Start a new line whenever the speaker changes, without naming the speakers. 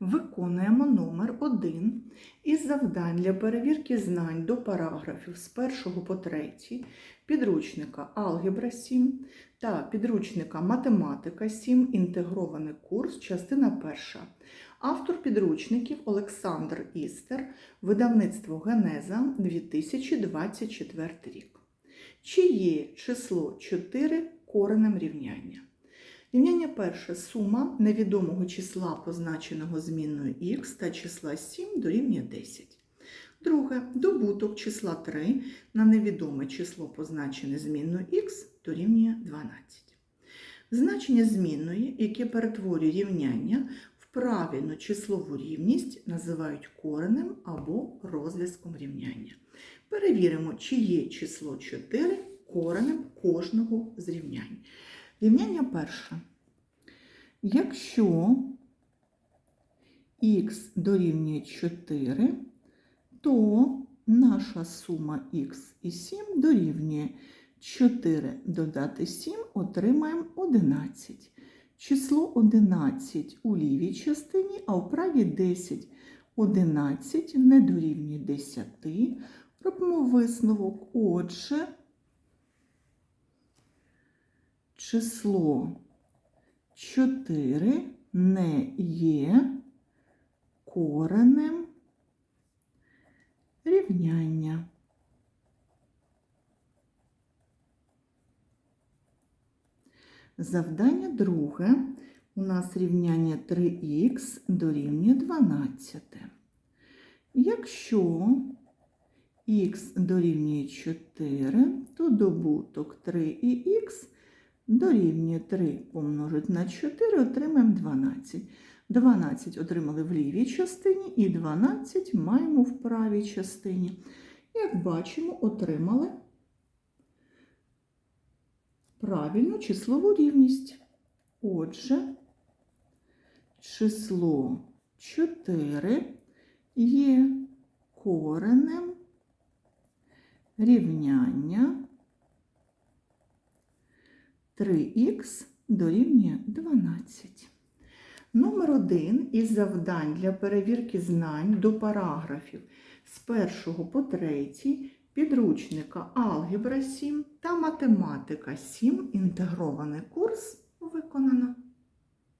Виконуємо номер 1 із завдань для перевірки знань до параграфів з 1 по 3 підручника Алгебра 7 та підручника Математика 7. Інтегрований курс, частина 1. Автор підручників Олександр Істер, видавництво Генеза 2024 рік. Чи є число 4 коренем рівняння? Рівняння перше сума невідомого числа, позначеного змінною х та числа 7 дорівнює 10. Друге добуток числа 3 на невідоме число, позначене змінною х, дорівнює 12. Значення змінної, яке перетворює рівняння в правильну числову рівність, називають коренем або розв'язком рівняння. Перевіримо, чи є число 4 коренем кожного з рівнянь. Рівняння перше. Якщо х дорівнює 4, то наша сума х і 7 дорівнює 4 додати 7 отримаємо 11. Число 11 у лівій частині, а у правій 10. 11 не дорівнює 10. Робимо висновок. Отже, число 4 не є коренем рівняння. Завдання друге. У нас рівняння 3х дорівнює 12. Якщо х дорівнює 4, то добуток 3 і х дорівнює 3 помножити на 4, отримаємо 12. 12 отримали в лівій частині і 12 маємо в правій частині. Як бачимо, отримали правильну числову рівність. Отже, число 4 є коренем рівняння 3х дорівнює 12. Номер 1 із завдань для перевірки знань до параграфів з 1 по 3 підручника Алгебра 7 та Математика 7. Інтегрований курс виконано.